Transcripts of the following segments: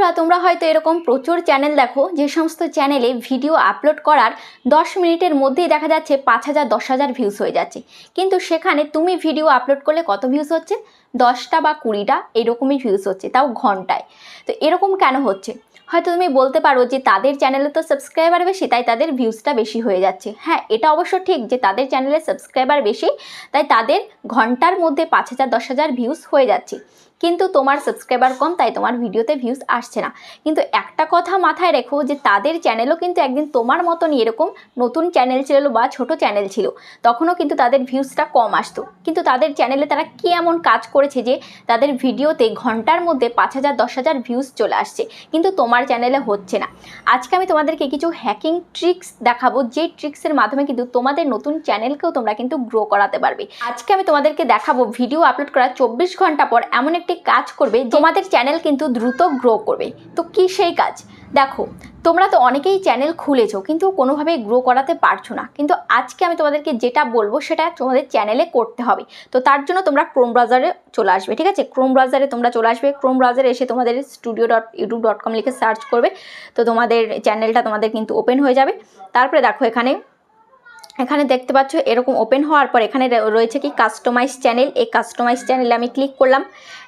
বন্ধুরা, তোমরা হয়তো এরকম প্রচুর চ্যানেল দেখো, যে সমস্ত চ্যানেলে ভিডিও আপলোড করার দশ মিনিটের মধ্যেই দেখা যাচ্ছে পাঁচ হাজার, দশ হাজার ভিউজ হয়ে যাচ্ছে। কিন্তু সেখানে তুমি ভিডিও আপলোড করলে কত ভিউজ হচ্ছে? দশটা বা কুড়িটা এরকমই ভিউজ হচ্ছে, তাও ঘন্টায়। তো এরকম কেন হচ্ছে? হয়তো তুমি বলতে পারো যে তাদের চ্যানেলে তো সাবস্ক্রাইবার বেশি, তাই তাদের ভিউজটা বেশি হয়ে যাচ্ছে। হ্যাঁ এটা অবশ্য ঠিক যে তাদের চ্যানেলে সাবস্ক্রাইবার বেশি, তাই তাদের ঘণ্টার মধ্যে পাঁচ হাজার, দশ হাজার ভিউজ হয়ে যাচ্ছে। কিন্তু তোমার সাবস্ক্রাইবার কম, তাই তোমার ভিডিওতে ভিউজ আসছে না। কিন্তু একটা কথা মাথায় রেখো যে, তাদের চ্যানেলও কিন্তু একদিন তোমার মতনই এরকম নতুন চ্যানেল ছিল বা ছোট চ্যানেল ছিল, তখনও কিন্তু তাদের ভিউজটা কম আসতো। কিন্তু তাদের চ্যানেলে তারা কী এমন কাজ করেছে যে, তাদের ভিডিওতে ঘণ্টার মধ্যে পাঁচ হাজার, দশ হাজার ভিউজ চলে আসছে, কিন্তু তোমার চ্যানেলে হচ্ছে না। আজকে আমি তোমাদেরকে কিছু হ্যাকিং ট্রিক্স দেখাবো, যে ট্রিক্সের মাধ্যমে কিন্তু তোমাদের নতুন চ্যানেলকেও তোমরা কিন্তু গ্রো করাতে পারবে। আজকে আমি তোমাদেরকে দেখাবো ভিডিও আপলোড করার চব্বিশ ঘণ্টা পর এমন একটি কাজ করবে, তোমাদের চ্যানেল কিন্তু দ্রুত গ্রো করবে। তো কি সেই কাজ? দেখো, তোমরা তো অনেকেই চ্যানেল খুলেছো, কিন্তু কোনোভাবেই গ্রো করাতে পারছ না। কিন্তু আজকে আমি তোমাদেরকে যেটা বলব, সেটা তোমাদের চ্যানেলে করতে হবে। তো তার জন্য তোমরা ক্রোম ব্রাউজারে চলে আসবে, ঠিক আছে? ক্রোম ব্রাউজারে তোমরা চলে আসবে। ক্রোম ব্রাউজারে এসে তোমাদের studio dot YouTube dot com লিখে সার্চ করবে। তো তোমাদের চ্যানেলটা তোমাদের কিন্তু ওপেন হয়ে যাবে। তারপরে দেখো এখানে এখানে দেখতে পাচ্ছ, এরকম ওপেন হওয়ার পর এখানে রয়েছে কি কাস্টমাইজ চ্যানেল এই কাস্টমাইজ চ্যানেলে আমি ক্লিক করলাম,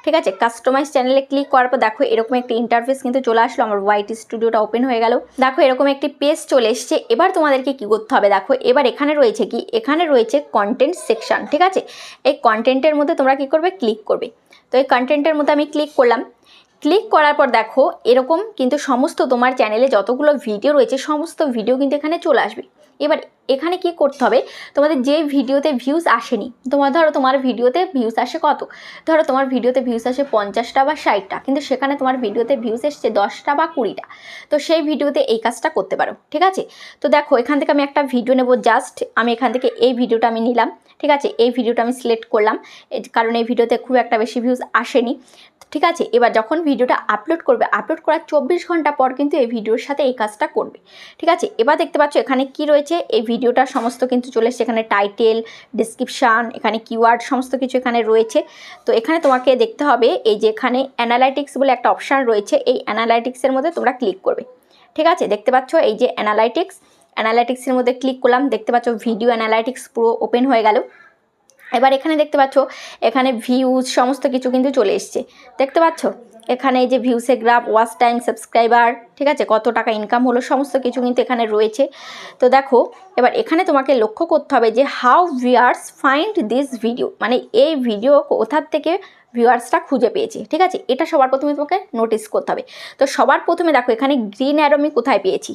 ঠিক আছে? কাস্টমাইজ চ্যানেলে ক্লিক করার পর দেখো, এরকম একটি ইন্টারফেস কিন্তু চলে আসলো। আমার হোয়াইট স্টুডিওটা ওপেন হয়ে গেল। দেখো, এরকম একটি পেজ চলে এসছে। এবার তোমাদেরকে কি করতে হবে? দেখো, এবার এখানে রয়েছে কি? এখানে রয়েছে কন্টেন্ট সেকশন ঠিক আছে? এই কন্টেন্টের মধ্যে তোমরা কি করবে? ক্লিক করবে। তো এই কন্টেন্টের মধ্যে আমি ক্লিক করলাম। ক্লিক করার পর দেখো, এরকম কিন্তু সমস্ত তোমার চ্যানেলে যতগুলো ভিডিও রয়েছে, সমস্ত ভিডিও কিন্তু এখানে চলে আসবে। এবার এখানে কি করতে হবে? তোমাদের যে ভিডিওতে ভিউজ আসেনি, তোমার ধরো তোমার ভিডিওতে ভিউজ আসে কত? ধরো তোমার ভিডিওতে ভিউজ আসে পঞ্চাশটা বা ষাটটা, কিন্তু সেখানে তোমার ভিডিওতে ভিউজ এসছে দশটা বা কুড়িটা। তো সেই ভিডিওতে এই কাজটা করতে পারো, ঠিক আছে? তো দেখো, এখান থেকে আমি একটা ভিডিও নেব জাস্ট আমি এখান থেকে এই ভিডিওটা আমি নিলাম, ঠিক আছে? এই ভিডিওটা আমি সিলেক্ট করলাম কারণ এই ভিডিওতে খুব একটা বেশি ভিউজ আসেনি, ঠিক আছে? এবার যখন ভিডিওটা আপলোড করবে আপলোড করার চব্বিশ ঘণ্টা পর কিন্তু এই ভিডিওর সাথে এই কাজটা করবে, ঠিক আছে? এবার দেখতে পাচ্ছ এখানে কি রয়েছে? এই ভিডিওটা সমস্ত কিন্তু চলে এসছে। এখানে টাইটেল ডিসক্রিপশান এখানে কিওয়ার্ড সমস্ত কিছু এখানে রয়েছে। তো এখানে তোমাকে দেখতে হবে, এই যে এখানে অ্যানালাইটিক্স বলে একটা অপশান রয়েছে, এই অ্যানালাইটিক্সের মধ্যে তোমরা ক্লিক করবে। ঠিক আছে? দেখতে পাচ্ছ এই যে অ্যানালাইটিক্স অ্যানালাইটিক্সের মধ্যে ক্লিক করলাম, দেখতে পাচ্ছ ভিডিও অ্যানালাইটিক্স পুরো ওপেন হয়ে গেল। এবার এখানে দেখতে পাচ্ছ, এখানে ভিউজ সমস্ত কিছু কিন্তু চলে এসছে। দেখতে পাচ্ছ? এখানে এই যে ভিউসে গ্রাফ ওয়াচ টাইম সাবস্ক্রাইবার ঠিক আছে? কত টাকা ইনকাম হলো, সমস্ত কিছু কিন্তু এখানে রয়েছে। তো দেখো, এবার এখানে তোমাকে লক্ষ্য করতে হবে যে how viewers find this video মানে এই ভিডিও কোথার থেকে ভিউয়ার্সটা খুঁজে পেয়েছে, ঠিক আছে? এটা সবার প্রথমে তোমাকে নোটিস করতে হবে। তো সবার প্রথমে দেখো, এখানে গ্রিন অ্যারো আমি কোথায় পেয়েছি?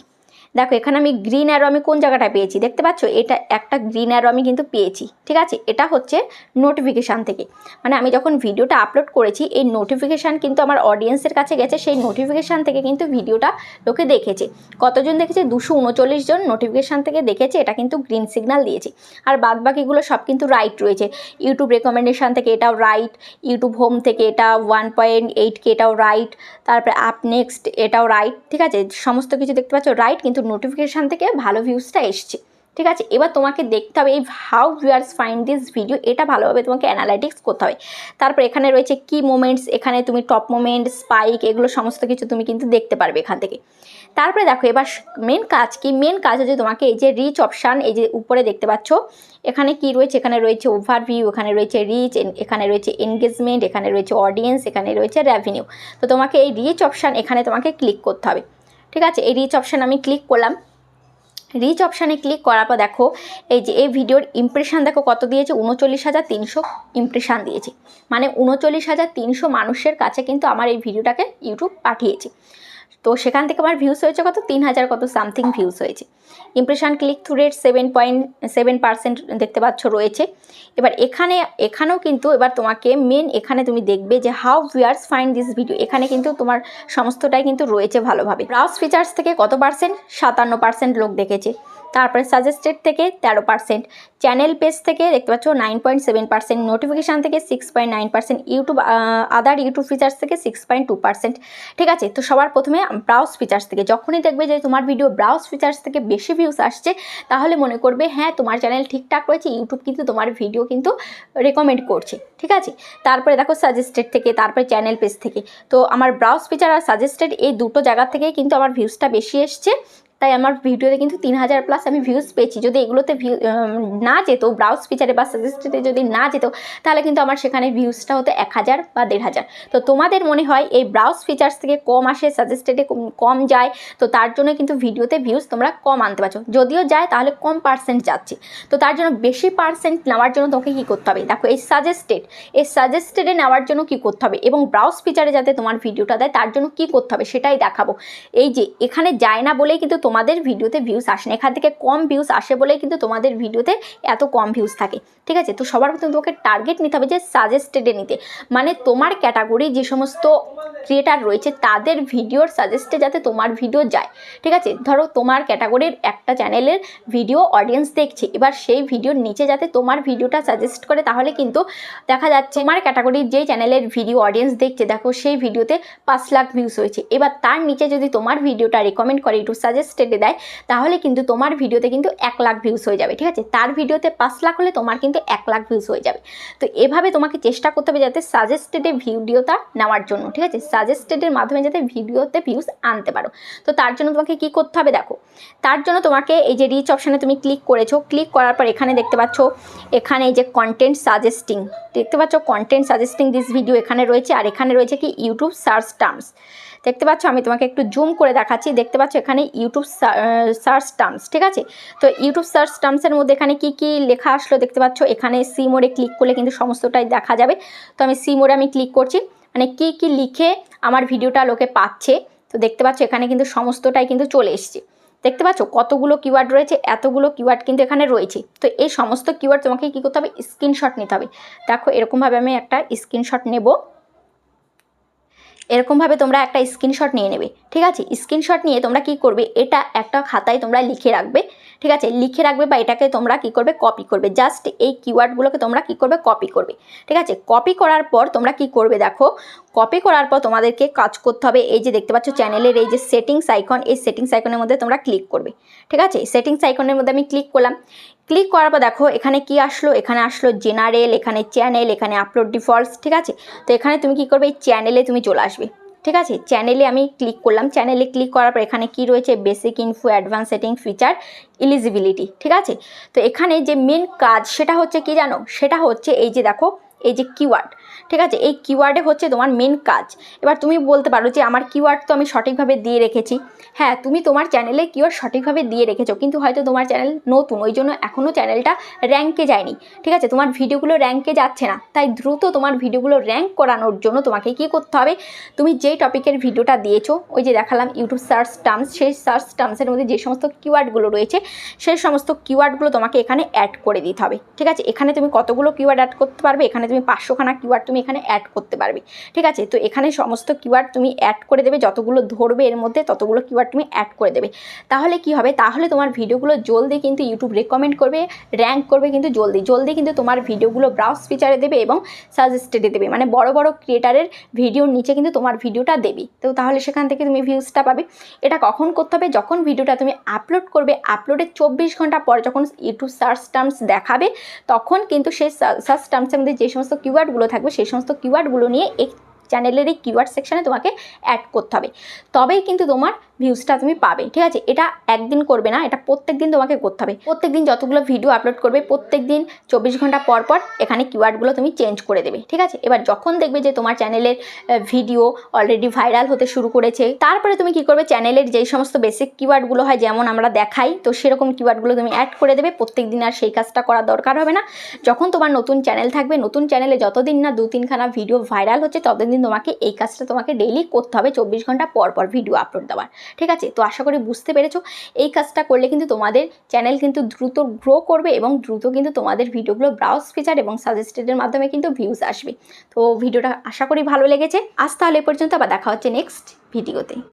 দেখো, এখানে আমি গ্রিন অ্যারো আমি কোন জায়গাটা পেয়েছি? দেখতে পাচ্ছ? এটা একটা গ্রিন অ্যারো আমি কিন্তু পেয়েছি, ঠিক আছে? এটা হচ্ছে নোটিফিকেশান থেকে। মানে আমি যখন ভিডিওটা আপলোড করেছি, এই নোটিফিকেশান কিন্তু আমার অডিয়েন্সের কাছে গেছে, সেই নোটিফিকেশান থেকে কিন্তু ভিডিওটা লোকে দেখেছে। কতজন দেখেছে? দুশো উনচল্লিশ জন নোটিফিকেশান থেকে দেখেছে, এটা কিন্তু গ্রিন সিগনাল দিয়েছে। আর বাদ বাকিগুলো সব কিন্তু রাইট রয়েছে। ইউটিউব রেকমেন্ডেশান থেকে এটাও রাইট ইউটিউব হোম থেকে এটা ওয়ান পয়েন্ট এইট কে এটাও রাইট তারপরে আপ নেক্সট এটাও রাইট ঠিক আছে? সমস্ত কিছু দেখতে পাচ্ছ? রাইট কিন্তু নোটিফিকেশান থেকে ভালো ভিউজটা এসছে। ঠিক আছে? এবার তোমাকে দেখতে হবে এই how viewers find this video এটা ভালোভাবে তোমাকে অ্যানালাইটিক্স করতে হবে। তারপর এখানে রয়েছে কি মোমেন্টস এখানে তুমি টপ মোমেন্ট স্পাইক এগুলো সমস্ত কিছু তুমি কিন্তু দেখতে পারবে এখান থেকে। তারপরে দেখো, এবার মেন কাজ কি? মেন কাজ হচ্ছে তোমাকে এই যে রিচ অপশান এই যে উপরে দেখতে পাচ্ছ, এখানে কি রয়েছে? এখানে রয়েছে ওভারভিউ এখানে রয়েছে রিচ এখানে রয়েছে এনগেজমেন্ট এখানে রয়েছে অডিয়েন্স এখানে রয়েছে রেভিনিউ তো তোমাকে এই রিচ অপশান এখানে তোমাকে ক্লিক করতে হবে। ঠিক আছে? এই রিচ অপশান আমি ক্লিক করলাম। রিচ অপশানে ক্লিক করার পর দেখো, এই যে এই ভিডিওর ইমপ্রেশান দেখো কত দিয়েছে? উনচল্লিশ হাজার তিনশো ইমপ্রেশান দিয়েছে। মানে উনচল্লিশ হাজার তিনশো মানুষের কাছে কিন্তু আমার এই ভিডিওটাকে ইউটিউব পাঠিয়েছে। তো সেখান থেকে আমার ভিউস হয়েছে কত? তিন হাজার কত সামথিং ভিউস হয়েছে। Impression click through rate seven point seven percent দেখতে পাচ্ছ রয়েছে। এবার এখানে, এখানেও কিন্তু এবার তোমাকে মেন এখানে তুমি দেখবে যে how viewers find this video এখানে কিন্তু তোমার সমস্তটাই কিন্তু রয়েছে ভালোভাবে। ব্রাউজ ফিচার্স থেকে কত পার্সেন্ট সাতান্ন পার্সেন্ট লোক দেখেছে। তারপরে সাজেস্টেড থেকে তেরো পার্সেন্ট চ্যানেল পেজ থেকে দেখতে পাচ্ছ nine point seven percent notification থেকে six point nine percent YouTube other YouTube features থেকে সিক্স পয়েন্ট টু পার্সেন্ট ঠিক আছে, তো সবার প্রথমে ব্রাউজ ফিচার্স থেকে, যখনই দেখবে যে তোমার ভিডিও ব্রাউজ ফিচার্স থেকে বেশি ভিউস আসছে, তাহলে মনে করবে হ্যাঁ তোমার চ্যানেল ঠিকঠাক রয়েছে, ইউটিউব কিন্তু তোমার ভিডিও কিন্তু রেকমেন্ড করছে, ঠিক আছে? তারপরে দেখো সাজেস্টেড থেকে, তারপরে চ্যানেল পেজ থেকে, তো আমার ব্রাউজ ফিচার আর সাজেস্টেড এই দুটো জায়গা থেকে কিন্তু আমার ভিউজটা বেশি এসছে। তাই আমার ভিডিওতে কিন্তু তিন হাজার প্লাস আমি ভিউজ পেয়েছি। যদি এগুলোতে ভিউ না যেত ব্রাউজ ফিচারে বা সাজেস্টেডে যদি না যেত, তাহলে কিন্তু আমার সেখানে ভিউজটা হতো এক হাজার বা দেড় হাজার। তো তোমাদের মনে হয় এই ব্রাউজ ফিচার্স থেকে কম আসে সাজেস্টেডে কম যায়? তো তার জন্য কিন্তু ভিডিওতে ভিউজ তোমরা কম আনতে পারছ। যদিও যায়, তাহলে কম পার্সেন্ট যাচ্ছে। তো তার জন্য বেশি পার্সেন্ট নেওয়ার জন্য তোমাকে কী করতে হবে? দেখো, এই সাজেস্টেড এই সাজেস্টেডে নেওয়ার জন্য কী করতে হবে? এবং ব্রাউজ ফিচারে যাতে তোমার ভিডিওটা দেয়, তার জন্য কী করতে হবে? সেটাই দেখাবো। এই যে, এখানে যায় না বলেই কিন্তু তোমাদের ভিডিওতে ভিউস আসে না। এখান থেকে কম ভিউস আসে বলেই কিন্তু তোমাদের ভিডিওতে এত কম ভিউস থাকে। ঠিক আছে? তো সবার প্রথমে তোমাকে টার্গেট নিতে হবে যে সাজেস্টেডে নিতে। মানে তোমার ক্যাটাগরি যে সমস্ত ক্রিয়েটার রয়েছে, তাদের ভিডিওর সাজেস্টে যাতে তোমার ভিডিও যায়। ঠিক আছে? ধরো তোমার ক্যাটাগরির একটা চ্যানেলের ভিডিও অডিয়েন্স দেখছে। এবার সেই ভিডিওর নিচে যাতে তোমার ভিডিওটা সাজেস্ট করে, তাহলে কিন্তু দেখা যাচ্ছে আমার ক্যাটাগরির যেই চ্যানেলের ভিডিও অডিয়েন্স দেখছে, দেখো সেই ভিডিওতে পাঁচ লাখ ভিউস হয়েছে। এবার তার নিচে যদি তোমার ভিডিওটা রেকমেন্ড করে, একটু সাজেস্টেডে দেয়, তাহলে কিন্তু তোমার ভিডিওতে কিন্তু এক লাখ ভিউস হয়ে যাবে, ঠিক আছে? তার ভিডিওতে পাঁচ লাখ হলে তোমার কিন্তু এক লাখ ভিউস হয়ে যাবে। তো এভাবে তোমাকে চেষ্টা করতে হবে যাতে সাজেস্টেডে ভিডিওটা নেওয়ার জন্য, ঠিক আছে? সাজেস্টেডের মাধ্যমে যাতে ভিডিওতে ভিউস আনতে পারো। তো তার জন্য তোমাকে কি করতে হবে দেখো, তার জন্য তোমাকে এই যে রিচ অপশানে তুমি ক্লিক করেছ ক্লিক করার পর এখানে দেখতে পাচ্ছ, এখানে এই যে কন্টেন্ট সাজেস্টিং দেখতে পাচ্ছ কন্টেন্ট সাজেস্টিং দিস ভিডিও এখানে রয়েছে, আর এখানে রয়েছে কি ইউটিউব সার্চ টার্মস দেখতে পাচ্ছ, আমি তোমাকে একটু জুম করে দেখাচ্ছি। দেখতে পাচ্ছ, এখানে ইউটিউব সার্চ টার্মস ঠিক আছে? তো ইউটিউব সার্চ টার্মসের মধ্যে এখানে কি কি লেখা আসলো দেখতে পাচ্ছ? এখানে সি মোড়ে ক্লিক করলে কিন্তু সমস্তটাই দেখা যাবে। তো আমি সি মোড়ে আমি ক্লিক করছি। মানে কি কি লিখে আমার ভিডিওটা লোকে পাচ্ছে? তো দেখতে পাচ্ছ, এখানে কিন্তু সমস্তটাই কিন্তু চলে এসছে। দেখতে পাচ্ছ, কতগুলো কিওয়ার্ড রয়েছে, এতগুলো কিওয়ার্ড কিন্তু এখানে রয়েছে। তো এই সমস্ত কিওয়ার্ড তোমাকে কী করতে হবে? স্ক্রিনশট নিতে হবে। দেখো, এরকমভাবে আমি একটা স্ক্রিনশট নেব। এরকমভাবে তোমরা একটা স্ক্রিনশট নিয়ে নেবে, ঠিক আছে? স্ক্রিনশট নিয়ে তোমরা কি করবে? এটা একটা খাতায় তোমরা লিখে রাখবে, ঠিক আছে? লিখে রাখবে বা এটাকে তোমরা কি করবে? কপি করবে। জাস্ট এই কিওয়ার্ডগুলোকে তোমরা কি করবে? কপি করবে, ঠিক আছে? কপি করার পর তোমরা কি করবে দেখো? কপি করার পর তোমাদেরকে কাজ করতে হবে। এই যে দেখতে পাচ্ছ চ্যানেলের এই যে সেটিংস আইকন এই সেটিংস আইকনের মধ্যে তোমরা ক্লিক করবে, ঠিক আছে? সেটিংস আইকনের মধ্যে আমি ক্লিক করলাম। ক্লিক করার পর দেখো, এখানে কি আসলো? এখানে আসলো জেনারেল এখানে চ্যানেল এখানে আপলোড ডিফল্টস ঠিক আছে? তো এখানে তুমি কি করবে? এই চ্যানেলে তুমি চলে আসবে, ঠিক আছে? চ্যানেলে আমি ক্লিক করলাম। চ্যানেলে ক্লিক করার পর এখানে কি রয়েছে? Basic info advance setting feature eligibility ঠিক আছে? তো এখানে যে মেন কাজ, সেটা হচ্ছে কি জানো? সেটা হচ্ছে এই যে দেখো এই যে কিওয়ার্ড ঠিক আছে? এই কিওয়ার্ডে হচ্ছে তোমার মেন কাজ। এবার তুমি বলতে পারো যে আমার কিওয়ার্ড তো আমি সঠিকভাবে দিয়ে রেখেছি। হ্যাঁ তুমি তোমার চ্যানেলে কিওয়ার্ড সঠিকভাবে দিয়ে রেখেছো, কিন্তু হয়তো তোমার চ্যানেল নতুন, ওই জন্য এখনও চ্যানেলটা র্যাঙ্কে যায়নি। ঠিক আছে? তোমার ভিডিওগুলো র্যাঙ্কে যাচ্ছে না। তাই দ্রুত তোমার ভিডিওগুলো র্যাঙ্ক করানোর জন্য তোমাকে কি করতে হবে? তুমি যেই টপিকের ভিডিওটা দিয়েছ, ওই যে দেখালাম ইউটিউব সার্চ টার্মস সেই সার্চ টার্মসের মধ্যে যে সমস্ত কিওয়ার্ডগুলো রয়েছে, সেই সমস্ত কিওয়ার্ডগুলো তোমাকে এখানে অ্যাড করে দিতে হবে। ঠিক আছে? এখানে তুমি কতগুলো কিওয়ার্ড অ্যাড করতে পারবে? এখানে তুমি পাঁচশোখানা কিওয়ার্ড তুমি এখানে অ্যাড করতে পারবে। ঠিক আছে? তো এখানে সমস্ত কিওয়ার্ড তুমি অ্যাড করে দেবে, যতগুলো ধরবে এর মধ্যে ততগুলো কিওয়ার্ড তুমি অ্যাড করে দেবে। তাহলে কি হবে? তাহলে তোমার ভিডিওগুলো জলদি কিন্তু ইউটিউব রেকমেন্ড করবে র্যাঙ্ক করবে কিন্তু জলদি। জলদি কিন্তু তোমার ভিডিওগুলো ব্রাউজ ফিচারে দেবে এবং সাজেস্টেডে দেবে। মানে বড় বড় ক্রিয়েটারের ভিডিওর নিচে কিন্তু তোমার ভিডিওটা দেবে। তো তাহলে সেখান থেকে তুমি ভিউজটা পাবে। এটা কখন করতে হবে? যখন ভিডিওটা তুমি আপলোড করবে আপলোডের চব্বিশ ঘণ্টা পর যখন ইউটিউব সার্চ টার্মস দেখাবে, তখন কিন্তু সেই সার্চ টার্মসের মধ্যে যে সমস্ত কিওয়ার্ডগুলো থাকবে, সেই সমস্ত কিওয়ার্ডগুলো নিয়ে এই চ্যানেলের এই কিওয়ার্ড সেকশানে তোমাকে অ্যাড করতে হবে। তবেই কিন্তু তোমার ভিউজটা তুমি পাবে, ঠিক আছে? এটা একদিন করবে না, এটা প্রত্যেক দিন তোমাকে করতে হবে। প্রত্যেক দিন যতগুলো ভিডিও আপলোড করবে প্রত্যেক দিন চব্বিশ ঘণ্টা পর পর এখানে কিওয়ার্ডগুলো তুমি চেঞ্জ করে দেবে, ঠিক আছে? এবার যখন দেখবে যে তোমার চ্যানেলের ভিডিও অলরেডি ভাইরাল হতে শুরু করেছে, তারপরে তুমি কি করবে? চ্যানেলের যেই সমস্ত বেসিক কিওয়ার্ডগুলো হয়, যেমন আমরা দেখাই, তো সেরকম কিওয়ার্ডগুলো তুমি অ্যাড করে দেবে। প্রত্যেক দিন আর সেই কাজটা করার দরকার হবে না। যখন তোমার নতুন চ্যানেল থাকবে, নতুন চ্যানেলে যতদিন না দু তিনখানা ভিডিও ভাইরাল হচ্ছে, ততদিন তোমাকে এই কাজটা তোমাকে ডেইলি করতে হবে, চব্বিশ ঘণ্টা পর পর ভিডিও আপলোড দেওয়ার। ঠিক আছে? তো আশা করি বুঝতে পেরেছ। এই কাজটা করলে কিন্তু তোমাদের চ্যানেল কিন্তু দ্রুত গ্রো করবে এবং দ্রুত কিন্তু তোমাদের ভিডিওগুলো ব্রাউজ ফিচার এবং সাজেস্টেডের মাধ্যমে কিন্তু ভিউজ আসবে। তো ভিডিওটা আশা করি ভালো লেগেছে। আজ তাহলে পর্যন্ত আবার দেখা হচ্ছে নেক্সট ভিডিওতে